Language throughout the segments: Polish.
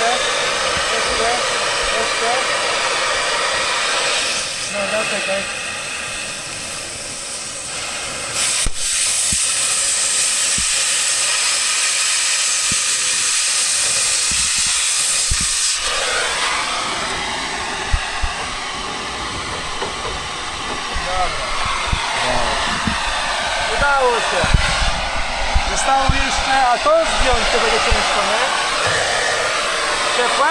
jeszcze. Dobra, czekaj. Udało się. Zostało jeszcze, a to zdjąć to będzie ciężko, nie? Ciepłe?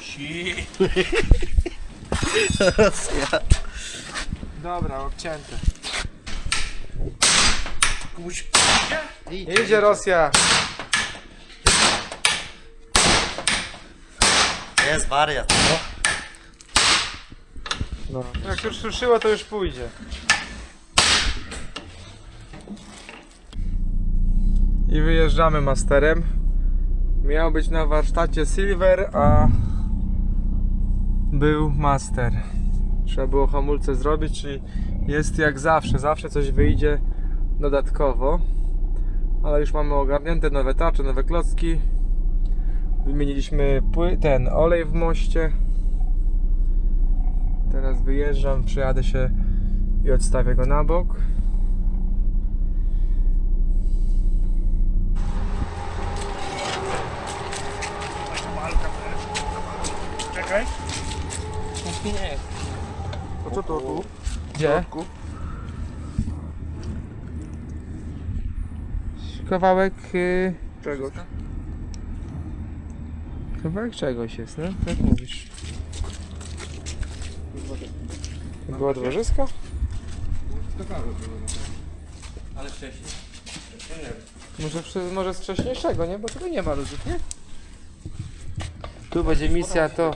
Si. Rosja. Dobra, obcięte. Kuś. Idzie Rosja. Jest wariat. No. No. Jak już ruszyło, to już pójdzie. I wyjeżdżamy masterem. Miał być na warsztacie Silver, a był master. Trzeba było hamulce zrobić, czyli jest jak zawsze. Zawsze coś wyjdzie dodatkowo. Ale już mamy ogarnięte nowe tarcze, nowe klocki. Wymieniliśmy ten olej w moście. Teraz wyjeżdżam, przyjadę się i odstawię go na bok. Nie. A co to tu? Gdzie? Kawałek. y, Czego? Kawałek czegoś jest, no? Jak mówisz? To Było dworzysko? Ale wcześniej. Może, wszy- może z wcześniejszego, nie? Bo tu nie ma ludzi, nie? Tu będzie misja, to.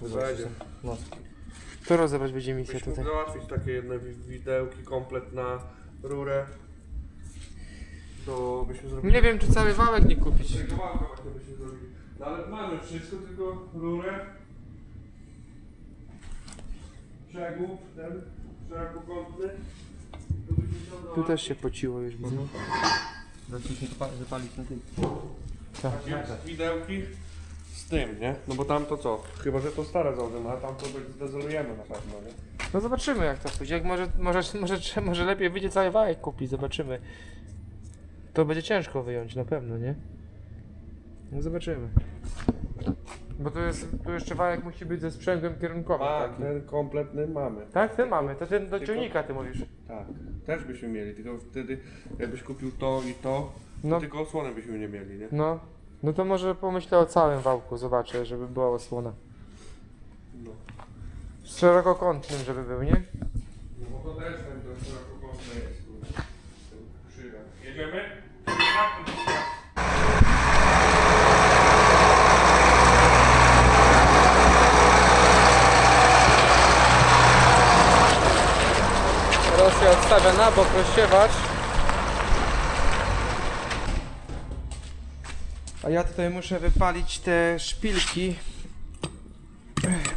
Będzie. To rozebrać będzie misja Musimy tutaj. załatwić takie jedne wi- widełki, komplet na rurę. To byśmy zrobili. Nie wiem, czy cały wałek nie kupić. Tego wałka właśnie byśmy zrobili. No ale mamy wszystko, tylko rurę. Przegub, ten szerokokątny. To byśmy tam Tu też się pociło już, widzę. Zaczęliśmy wypalić na tym. Takie widełki z tym, nie? No bo tam to co? Chyba, że to stare założymy, a tam to zdezolujemy na pewno, nie? No zobaczymy jak to pójdzie. Jak może, może, może, może lepiej wyjdzie cały wałek kupić, zobaczymy. To będzie ciężko wyjąć na pewno, nie? No zobaczymy. Bo tu jest, tu jeszcze wałek musi być ze sprzęgłem kierunkowym A, taki. ten kompletny mamy. Tak, ten mamy, to ten do Tylko- ciągnika ty mówisz. Tak, też byśmy mieli, tylko wtedy jakbyś kupił to i to, No. to tylko osłonę byśmy nie mieli, nie? No, no to może pomyślę o całym wałku, zobaczę, żeby była osłona. No. Szerokokątnym, żeby był, nie? No bo to też ten to szerokokątny jest, kurde. Ten krzywe. Jedziemy? Rosja odstawia na bok rozsiewacz. A ja tutaj muszę wypalić te szpilki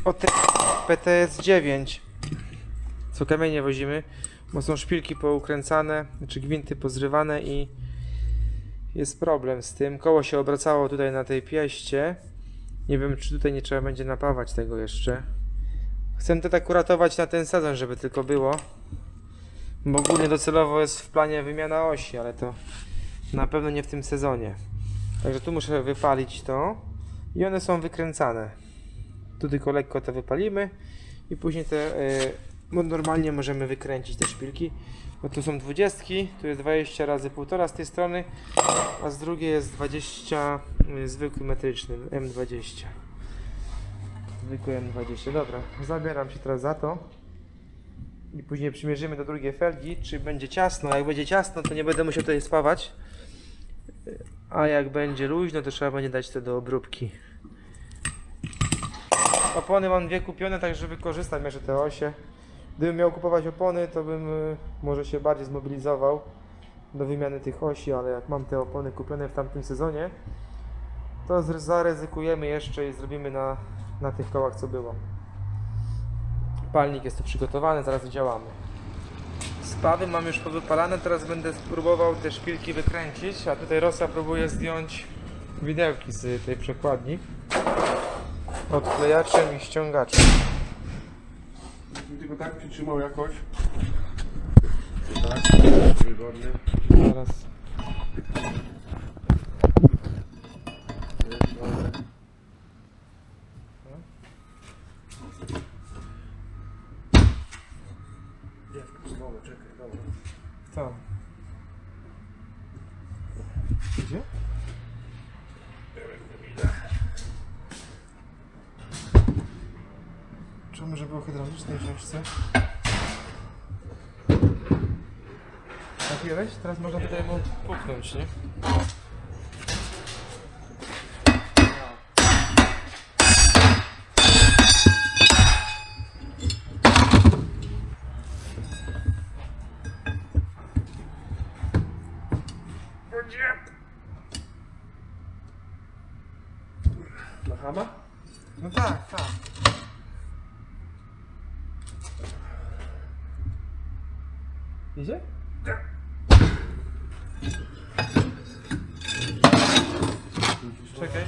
od PTS 9 co kamienie wozimy, bo są szpilki poukręcane, znaczy gwinty pozrywane i jest problem z tym. Koło się obracało tutaj na tej pieście. Nie wiem, czy tutaj nie trzeba będzie napawać tego jeszcze. Chcę to tak uratować na ten sezon, żeby tylko było. Bo ogólnie docelowo jest w planie wymiana osi, ale to na pewno nie w tym sezonie. Także tu muszę wypalić to i one są wykręcane. Tu tylko lekko to wypalimy i później te bo normalnie możemy wykręcić te szpilki. Bo tu są dwudziestki, tu jest 20 razy 1,5 z tej strony, a z drugiej jest 20 y, zwykły metryczny M20. Zwykły M20. Dobra, zabieram się teraz za to i później przymierzymy do drugiej felgi, czy będzie ciasno. Jak będzie ciasno, to nie będę musiał tutaj spawać. A jak będzie luźno, to trzeba będzie dać to do obróbki. Opony mam dwie kupione, tak że wykorzystam jeszcze te osie. Gdybym miał kupować opony, to bym y, może się bardziej zmobilizował do wymiany tych osi, ale jak mam te opony kupione w tamtym sezonie, to zaryzykujemy jeszcze i zrobimy na, na tych kołach co było. Palnik jest tu przygotowany, zaraz działamy. Spawy mam już powypalane, teraz będę spróbował te szpilki wykręcić, a tutaj Rosja próbuje zdjąć widełki z tej przekładni. odklejaczem i ściągaczem. Tylko tak przytrzymał jakoś. Tak, wygodny. Teraz było hydraulicznej książce? Trafiłeś? Teraz można tutaj mu puknąć, nie? Na chama? No tak, tak. Idzie? Czekaj.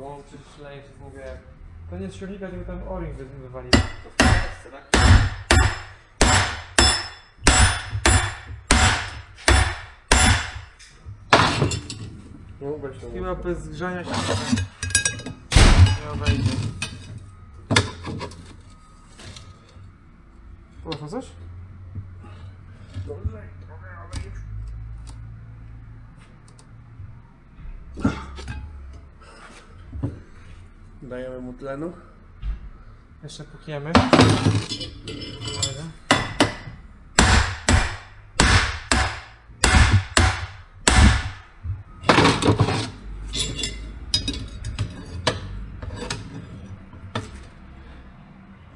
Czemu? Bo on przecież szaleje, że mówię... To nie z silnika, tylko tam o-ring wy- wywalił. To w tak? No, weź to. Chyba bez grzania się nie obejdzie. Poszło coś? Dobrze, trochę, ale już. Dajemy mu tlenu. Jeszcze pukniemy.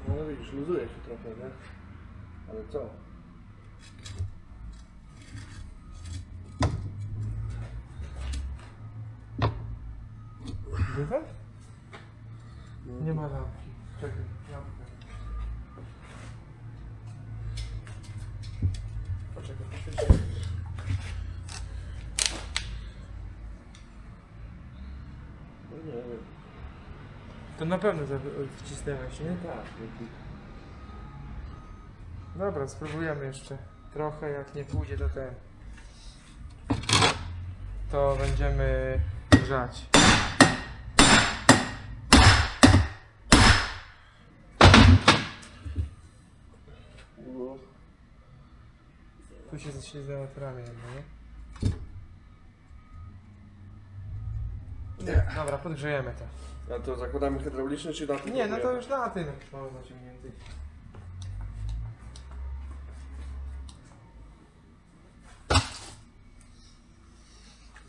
No widzisz, luzuje się trochę, nie? Ale co? Bywa? Nie ma lampki. Czekaj, lampka. Poczekaj, poczekaj. No nie wiem. To na pewno za- wcisnęłeś, nie? Tak, Dobra, spróbujemy jeszcze trochę, jak nie pójdzie to ten. To będziemy grzać. no. Tu się ześlizgnęło to ramię jedno, nie? Nie. Dobra, podgrzejemy to. A to zakładamy hydrauliczny czy na tym? Nie, no to już na tym mamy zaciągnięty.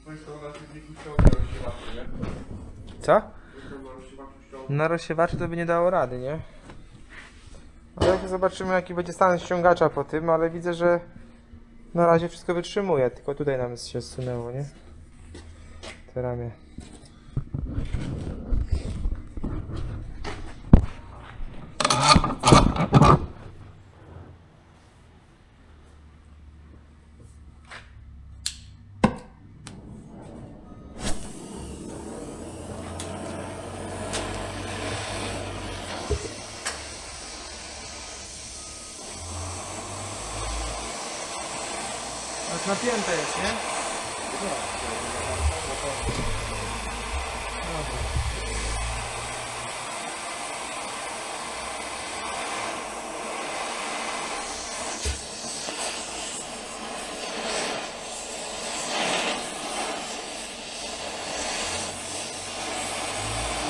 To na rozsiewaczu, nie? Co? To na rozsiewaczu. Na rozsiewaczu to by nie dało rady, nie? Ale jak zobaczymy jaki będzie stan ściągacza po tym, ale widzę, że na razie wszystko wytrzymuje, tylko tutaj nam się zsunęło, nie? Te ramię. Napięte jest, nie? Dobra.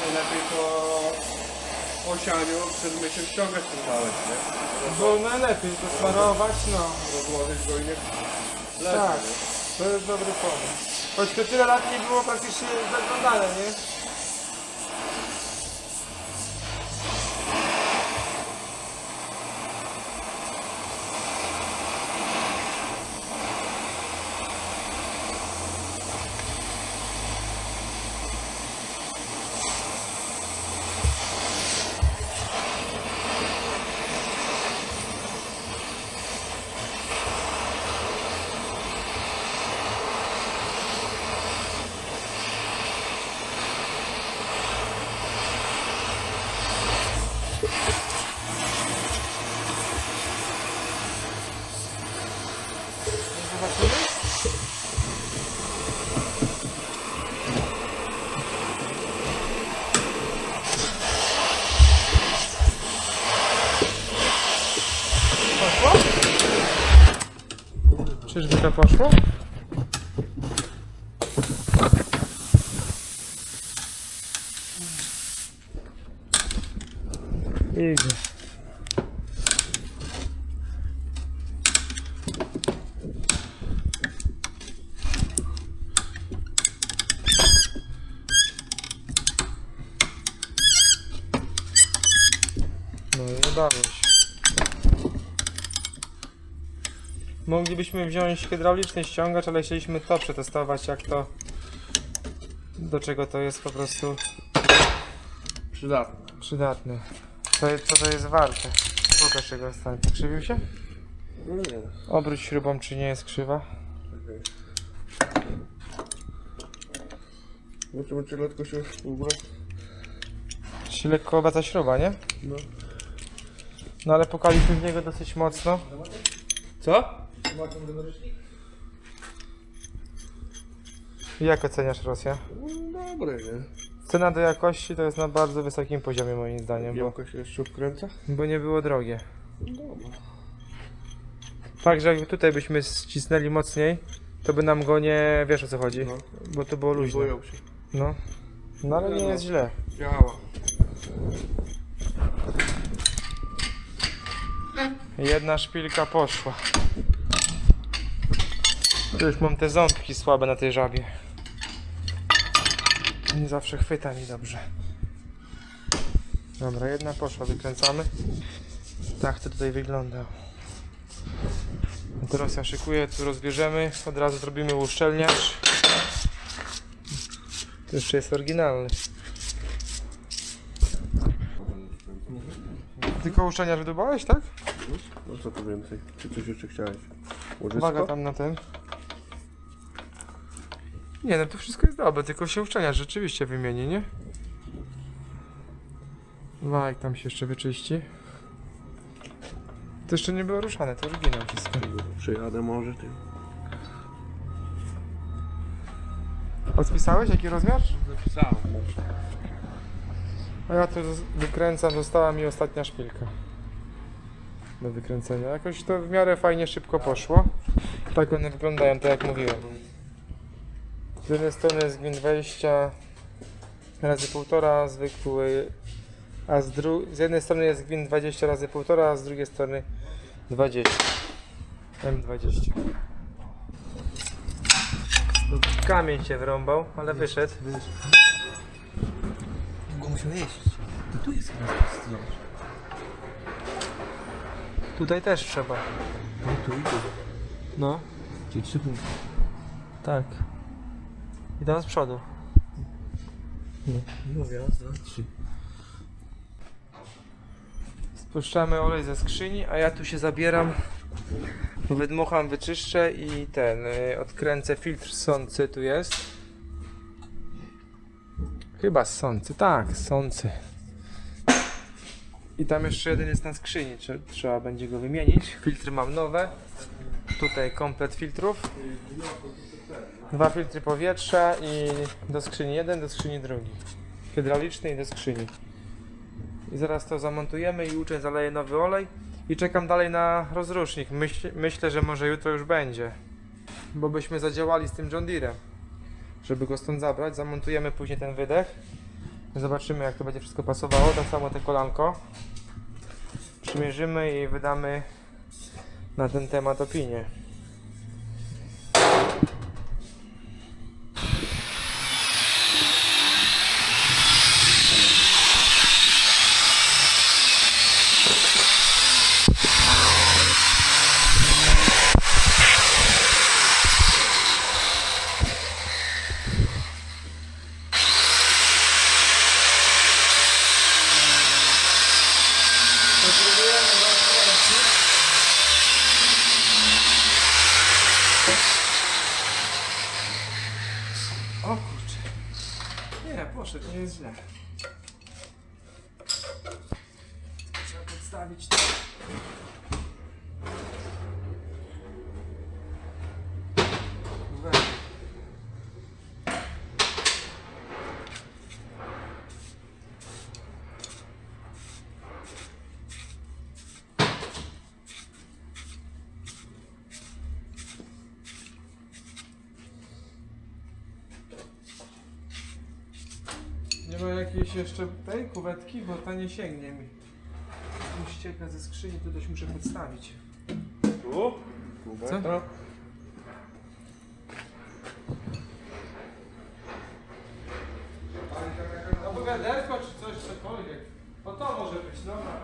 Najlepiej to po sianiu przed myciem ściągać ten walec, nie? Bo najlepiej to smarować, no. Rozłożyć go i nie Tak, to jest dobry pomysł. Choć to tyle lat nie było praktycznie zaglądane, nie? Zobaczymy. Poszło? Czyżby to poszło? Idzie. No i udało się. Moglibyśmy wziąć hydrauliczny ściągacz, ale chcieliśmy to przetestować, jak to... Do czego to jest po prostu Przydatne. przydatne. Co, co to jest warte? Pokaż jego stan. Krzywił się? No nie. Obróć śrubą, czy nie jest krzywa. Okej. Zobaczymy, czy lekko się w ogóle... Się lekko obraca śruba, nie? No. No ale pukaliśmy w niego dosyć mocno. Co? Jak oceniasz Rosję? No dobre, nie? Cena do jakości to jest na bardzo wysokim poziomie moim zdaniem, bo, Białko się jeszcze wkręca? bo nie było drogie. Dobra. Także jakby tutaj byśmy ścisnęli mocniej, to by nam go nie... wiesz o co chodzi? No. Bo to było luźne. Boją się. No. No ale nie jest źle. Działa. Jedna szpilka poszła. To już mam te ząbki słabe na tej żabie. Nie zawsze chwyta mi dobrze. Dobra, jedna poszła, wykręcamy. Tak to tutaj wygląda. Teraz ja szykuję, tu rozbierzemy, od razu zrobimy uszczelniacz. To jeszcze jest oryginalny. Tylko uszczelniacz wydubałeś, tak? No co tu więcej? Czy coś jeszcze chciałeś? Łożysko? Uwaga tam na ten. Nie no, to wszystko jest dobre, tylko się uszczelniacz rzeczywiście wymieni, nie? Wajk tam się jeszcze wyczyści. To jeszcze nie było ruszane, to oryginał wszystko. Przyjadę może ty. Odpisałeś jaki rozmiar? Zapisałem. A ja tu z- wykręcam, została mi ostatnia szpilka. Do wykręcenia. Jakoś to w miarę fajnie szybko poszło. Tak one wyglądają, tak jak mówiłem. Z jednej strony jest gwint 20 razy 1,5 zwykły, a z, dru- z jednej strony jest gwint 20 razy 1,5, a z drugiej strony 20. M20. Tu Kamień się wrąbał, ale wyszedł. Długo musiał jeść. I tu jest chyba zobacz. Tutaj też trzeba. No tu i tu. No. Czyli trzy punkty. Tak. I tam z przodu. Mówię, raz, dwa, trzy. Spuszczamy olej ze skrzyni, a ja tu się zabieram. Wydmucham, wyczyszczę i ten, y, odkręcę filtr sący tu jest. Chyba sący, tak, sący. I tam jeszcze jeden jest na skrzyni, trze- trzeba będzie go wymienić. Filtry mam nowe. Tutaj komplet filtrów. Dwa filtry powietrza i do skrzyni jeden, do skrzyni drugi. Hydrauliczny i do skrzyni. I zaraz to zamontujemy i uczeń zaleje nowy olej. I czekam dalej na rozrusznik. Myśl, myślę, że może jutro już będzie. Bo byśmy zadziałali z tym John Deerem. Żeby go stąd zabrać, zamontujemy później ten wydech. Zobaczymy jak to będzie wszystko pasowało. Tak samo te kolanko. Przymierzymy i wydamy na ten temat opinię. O kurczę. Nie, poszedł, nie jest źle. Wstawić to. Weź. Nie ma jakiejś jeszcze tej kuwetki, bo ta nie sięgnie mi. Tu ścieka ze skrzyni, to coś muszę podstawić. Tu? Kubeta. Albo wiaderko, czy coś, cokolwiek. O to może być, dobra.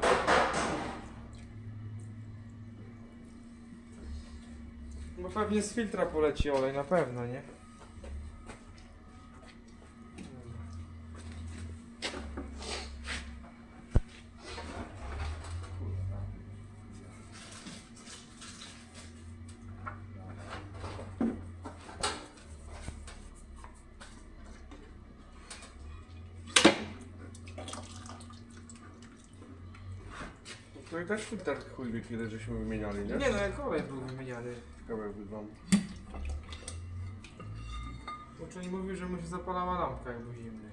Bo pewnie z filtra poleci olej, na pewno, nie? Też filtr chuj wie kiedy żeśmy wymieniali, nie? Nie no, jak olej był wymieniany. Ciekawe jak wygląda. Czyli mówił, że mu się zapalała lampka, jak był zimny.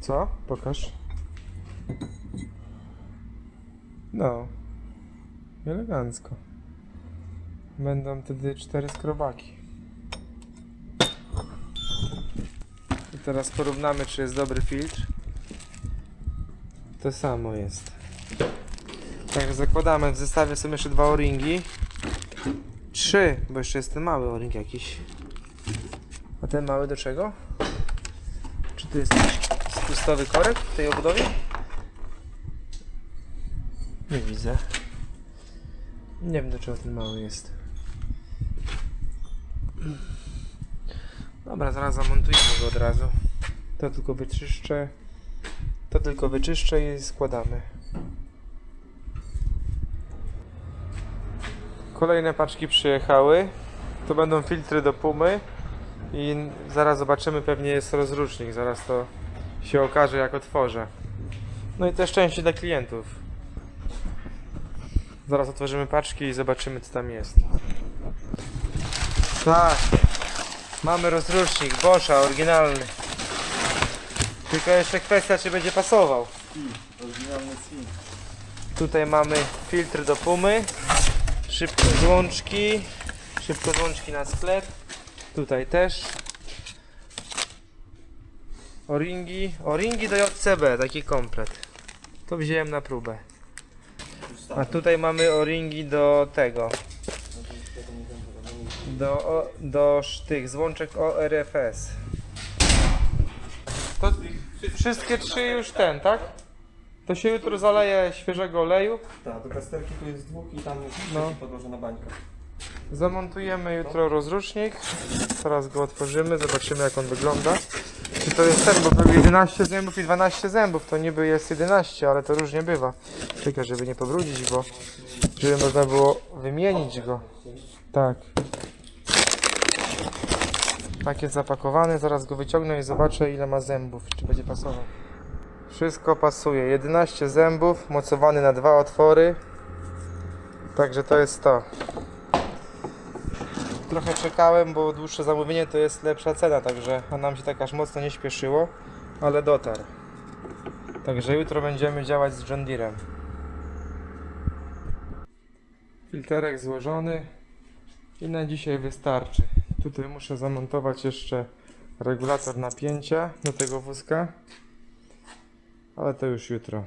Co? Pokaż. No. Elegancko. Będą wtedy cztery skrobaki. I teraz porównamy, czy jest dobry filtr. To samo jest. Także zakładamy, w zestawie są jeszcze dwa o-ringi. Trzy, bo jeszcze jest ten mały o-ring jakiś. A ten mały do czego? Czy tu jest jakiś spustowy korek w tej obudowie? Nie widzę. Nie wiem do czego ten mały jest. Dobra, zaraz zamontujemy go od razu. To tylko wyczyszczę. To tylko wyczyszczę i składamy. Kolejne paczki przyjechały. To będą filtry do pumy. I zaraz zobaczymy, pewnie jest rozrusznik. Zaraz to się okaże jak otworzę. No i też części dla klientów. Zaraz otworzymy paczki i zobaczymy co tam jest. Tak. Mamy rozrusznik Boscha, oryginalny. Tylko jeszcze kwestia czy będzie pasował. Tutaj mamy filtr do pumy. Szybko złączki. Szybko złączki na sklep. Tutaj też. O-ringi. O-ringi do JCB, taki komplet. To wziąłem na próbę. A tutaj mamy o-ringi do tego. Do, o, do tych złączek ORFS. To wszystkie trzy już ten, tak? To się jutro zaleje świeżego oleju. Tak, do kasterki tu jest dwóch i tam jest No. trzeci podłoże na bańkach. Zamontujemy jutro rozrusznik. Teraz go otworzymy, zobaczymy jak on wygląda. To jest ten, bo był 11 zębów i 12 zębów, to niby jest 11, ale to różnie bywa. Czekaj, żeby nie pobrudzić go, żeby można było wymienić go. Tak. Jest zapakowany, zaraz go wyciągnę i zobaczę ile ma zębów, czy będzie pasował. Wszystko pasuje, 11 zębów, mocowany na dwa otwory. Także to jest to. Trochę czekałem, bo dłuższe zamówienie to jest lepsza cena, także nam się tak aż mocno nie śpieszyło, ale dotarł. Także jutro będziemy działać z John Deerem. Filterek złożony i na dzisiaj wystarczy. Tutaj muszę zamontować jeszcze regulator napięcia do tego wózka, ale to już jutro.